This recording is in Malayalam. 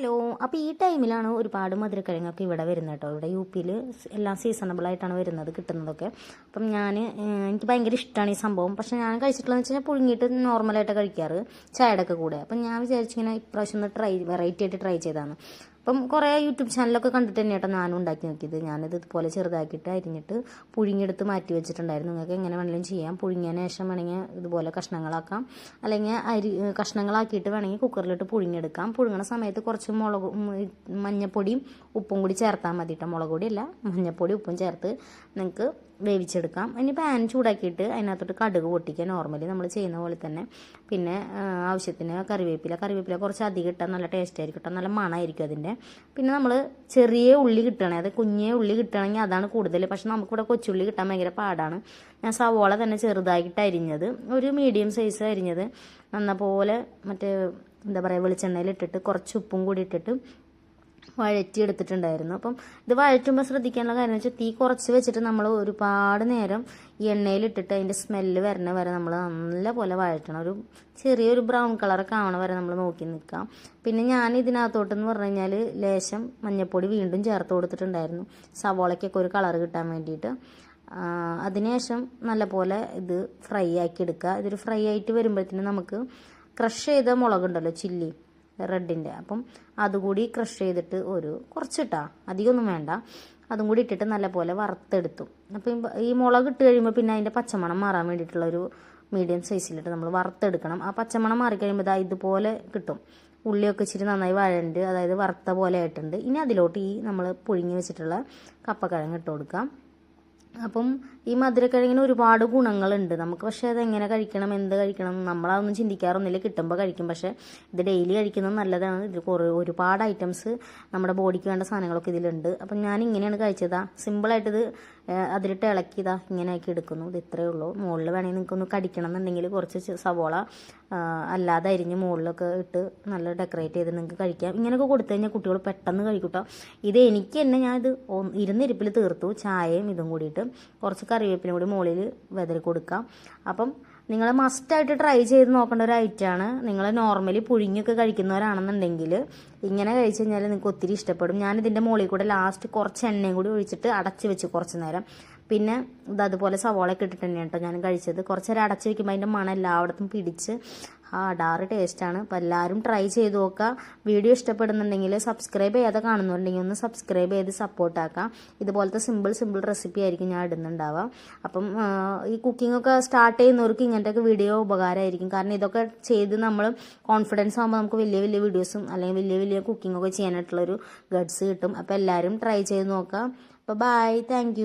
ഹലോ അപ്പോൾ ഈ ടൈമിലാണ് ഒരുപാട് മധുരക്കിഴങ്ങൊക്കെ ഇവിടെ വരുന്നത് കേട്ടോ. ഇവിടെ യു പിയിൽ എല്ലാം സീസണബിളായിട്ടാണ് വരുന്നത് കിട്ടുന്നതൊക്കെ. അപ്പം ഞാൻ എനിക്ക് ഭയങ്കര ഇഷ്ടമാണ് ഈ സംഭവം. പക്ഷെ ഞാൻ കഴിച്ചിട്ടുള്ളതെന്ന് വെച്ചാൽ പുഴുങ്ങിയിട്ട് നോർമലായിട്ട് കഴിക്കാറ് ചായയുടെ ഒക്കെ കൂടെ. അപ്പം ഞാൻ വിചാരിച്ചിങ്ങനെ ഇപ്രാവശ്യം ഒന്ന് ട്രൈ വെറൈറ്റി ആയിട്ട് ട്രൈ ചെയ്തതാണ് അപ്പം കുറേ യൂട്യൂബ് ചാനലൊക്കെ കണ്ടിട്ട് തന്നെ കേട്ടോ ഞാനും ഉണ്ടാക്കി നോക്കിയത്. ഞാനിത് ഇതുപോലെ ചെറുതാക്കിയിട്ട് അരിഞ്ഞിട്ട് പുഴുങ്ങിയെടുത്ത് മാറ്റി വെച്ചിട്ടുണ്ടായിരുന്നു. നിങ്ങൾക്ക് എങ്ങനെ വേണമെങ്കിലും ചെയ്യാം. പുഴുങ്ങിയതിന് ശേഷം വേണമെങ്കിൽ ഇതുപോലെ കഷ്ണങ്ങളാക്കാം. അല്ലെങ്കിൽ അരി കഷ്ണങ്ങളാക്കിയിട്ട് വേണമെങ്കിൽ കുക്കറിലിട്ട് പുഴുങ്ങിയെടുക്കാം. പുഴുങ്ങണ സമയത്ത് കുറച്ച് മുളക് മഞ്ഞപ്പൊടിയും ഉപ്പും കൂടി ചേർത്താൽ മതി കേട്ടോ. മുളക് പൊടിയല്ല മഞ്ഞപ്പൊടി ഉപ്പും ചേർത്ത് നിങ്ങൾക്ക് വേവിച്ചെടുക്കാം. ഇനി പാൻ ചൂടാക്കിയിട്ട് അതിനകത്തോട്ട് കടുക് പൊട്ടിക്കുക നോർമലി നമ്മൾ ചെയ്യുന്ന പോലെ തന്നെ. പിന്നെ ആവശ്യത്തിന് കറിവേപ്പില. കറിവേപ്പില കുറച്ച് അധികം ഇട്ടാൽ നല്ല ടേസ്റ്റ് ആയിരിക്കും നല്ല മണമായിരിക്കും അതിന്റെ. പിന്നെ നമ്മൾ ചെറിയ ഉള്ളി കിട്ടണേ. അത് കുഞ്ഞേ ഉള്ളി കിട്ടണമെങ്കിൽ അതാണ് കൂടുതൽ പക്ഷെ നമുക്കിവിടെ കൊച്ചുള്ളി കിട്ടാൻ ഭയങ്കര പാടാണ്. ഞാൻ സവോള തന്നെ ചെറുതായിട്ട് അരിഞ്ഞത്. ഒരു മീഡിയം സൈസ് അരിഞ്ഞത്. നന്ന പോലെ മറ്റേ എന്താ പറയുക വെളിച്ചെണ്ണയിൽ ഇട്ടിട്ട് കുറച്ച് ഉപ്പും കൂടി ഇട്ടിട്ട് വഴറ്റി എടുത്തിട്ടുണ്ടായിരുന്നു അപ്പം ഇത് വഴറ്റുമ്പോൾ ശ്രദ്ധിക്കാനുള്ള കാര്യം വെച്ചാൽ തീ കുറച്ച് വെച്ചിട്ട് നമ്മൾ ഒരുപാട് നേരം എണ്ണയിലിട്ടിട്ട് അതിന്റെ സ്മെല്ല് വരണ വരെ നമ്മൾ നല്ല പോലെ വഴറ്റണം. ഒരു ചെറിയൊരു ബ്രൗൺ കളറൊക്കെ ആവണ വരെ നമ്മൾ നോക്കി നിൽക്കാം പിന്നെ ഞാൻ ഇതിനകത്തോട്ടെന്ന് പറഞ്ഞു കഴിഞ്ഞാൽ ലേശം മഞ്ഞപ്പൊടി വീണ്ടും ചേർത്ത് കൊടുത്തിട്ടുണ്ടായിരുന്നു. സവോളയ്ക്കൊക്കെ ഒരു കളർ കിട്ടാൻ വേണ്ടിയിട്ട്. അതിനുശേഷം നല്ലപോലെ ഇത് ഫ്രൈ ആക്കി എടുക്കുക ഇതൊരു ഫ്രൈ ആയിട്ട് വരുമ്പോഴത്തേനും നമുക്ക് ക്രഷ് ചെയ്ത മുളകുണ്ടല്ലോ ചില്ലി. റെഡിന്റെ അപ്പം അതുകൂടി ക്രഷ് ചെയ്തിട്ട് ഒരു കുറച്ചിട്ടാ. അധികമൊന്നും വേണ്ട. അതും കൂടി ഇട്ടിട്ട് നല്ലപോലെ വറുത്തെടുത്തു. അപ്പം ഈ- മുളക് ഇട്ട് കഴിയുമ്പോൾ പിന്നെ അതിന്റെ പച്ചമണം മാറാൻ വേണ്ടിയിട്ടുള്ള ഒരു മീഡിയം സൈസിലിട്ട് നമ്മൾ വറുത്തെടുക്കണം. ആ പച്ചമണം മാറിക്കഴിയുമ്പോൾ ഇതാ ഇതുപോലെ കിട്ടും. ഉള്ളിയൊക്കെ ഇച്ചിരി നന്നായി വഴണ്ട് അതായത് വറുത്ത പോലെ ആയിട്ടുണ്ട്. ഇനി അതിലോട്ട് ഈ നമ്മൾ പുഴുങ്ങി വെച്ചിട്ടുള്ള കപ്പക്കിഴങ്ങ് ഇട്ട് കൊടുക്കാം. അപ്പം ഈ മധുരക്കിഴങ്ങിന് ഒരുപാട് ഗുണങ്ങളുണ്ട്. നമുക്ക് പക്ഷേ അത് എങ്ങനെ കഴിക്കണം എന്ത് കഴിക്കണം നമ്മളതൊന്നും ചിന്തിക്കാറൊന്നുമില്ല. കിട്ടുമ്പോൾ കഴിക്കും. പക്ഷേ ഇത് ഡെയിലി കഴിക്കുന്നത് നല്ലതാണ്. ഇതിൽ കുറേ ഒരുപാട് ഐറ്റംസ് നമ്മുടെ ബോഡിക്ക് വേണ്ട സാധനങ്ങളൊക്കെ ഇതിലുണ്ട്. അപ്പം ഞാൻ ഇങ്ങനെയാണ് കഴിച്ചതാ സിമ്പിളായിട്ടിത് അതിലിട്ട് ഇളക്കിയതാ. ഇങ്ങനെ ആക്കി എടുക്കുന്നു. ഇത് ഇത്രയേ ഉള്ളൂ. മുകളിൽ വേണമെങ്കിൽ നിങ്ങൾക്ക് ഒന്ന് കടിക്കണം എന്നുണ്ടെങ്കിൽ കുറച്ച് സവോള അല്ലാതെ അരിഞ്ഞ് മുകളിലൊക്കെ ഇട്ട് നല്ല ഡെക്കറേറ്റ് ചെയ്ത് നിങ്ങൾക്ക് കഴിക്കാം. ഇങ്ങനെയൊക്കെ കൊടുത്തു കഴിഞ്ഞാൽ കുട്ടികൾ പെട്ടെന്ന് കഴിക്കൂട്ടോ ഇത് എനിക്ക് തന്നെ ഞാനിത് ഇരുന്നിരിപ്പിൽ തീർത്തു. ചായയും ഇതും കൂടിയിട്ട്. കുറച്ച് കറിവേപ്പിനും കൂടി മുകളിൽ വെതറി കൊടുക്കാം. അപ്പം നിങ്ങൾ മസ്റ്റായിട്ട് ട്രൈ ചെയ്ത് നോക്കേണ്ട ഒരു ഐറ്റമാണ് നിങ്ങൾ നോർമലി പുഴുങ്ങിയൊക്കെ കഴിക്കുന്നവരാണെന്നുണ്ടെങ്കിൽ ഇങ്ങനെ കഴിച്ച് കഴിഞ്ഞാൽ നിങ്ങൾക്ക് ഒത്തിരി ഇഷ്ടപ്പെടും. ഞാൻ ഇതിന്റെ മുകളിൽ കൂടെ ലാസ്റ്റ് കുറച്ച് എണ്ണയും കൂടി ഒഴിച്ചിട്ട് അടച്ച് വെച്ച് കുറച്ച് നേരം. പിന്നെ ഇത് അതുപോലെ സവോളയൊക്കെ ഇട്ടിട്ട് കേട്ടോ ഞാൻ കഴിച്ചത്. കുറച്ച് നേരം അടച്ച് വെക്കുമ്പോൾ അതിന്റെ മണം എല്ലായിടത്തും പിടിച്ച് ആ അടാറ് ടേസ്റ്റാണ് അപ്പോൾ എല്ലാവരും ട്രൈ ചെയ്ത് നോക്കുക. വീഡിയോ ഇഷ്ടപ്പെടുന്നുണ്ടെങ്കിൽ സബ്സ്ക്രൈബ് ചെയ്യാതെ കാണുന്നുണ്ടെങ്കിൽ ഒന്ന് സബ്സ്ക്രൈബ് ചെയ്ത് സപ്പോർട്ടാക്കാം ഇതുപോലത്തെ സിമ്പിൾ സിമ്പിൾ റെസിപ്പി ആയിരിക്കും ഞാൻ ഇടുന്നുണ്ടാവുക. അപ്പം ഈ കുക്കിംഗ് ഒക്കെ സ്റ്റാർട്ട് ചെയ്യുന്നവർക്ക് ഇങ്ങനത്തെ വീഡിയോ ഉപകാരമായിരിക്കും. കാരണം ഇതൊക്കെ ചെയ്ത് നമ്മൾ കോൺഫിഡൻസ് ആകുമ്പോൾ നമുക്ക് വലിയ വലിയ വീഡിയോസും അല്ലെങ്കിൽ വലിയ വലിയ കുക്കിംഗ് ഒക്കെ ചെയ്യാനായിട്ടുള്ളൊരു ഗഡ്സ് കിട്ടും. അപ്പോൾ എല്ലാവരും ട്രൈ ചെയ്ത് നോക്കാം അപ്പോൾ ബൈ താങ്ക്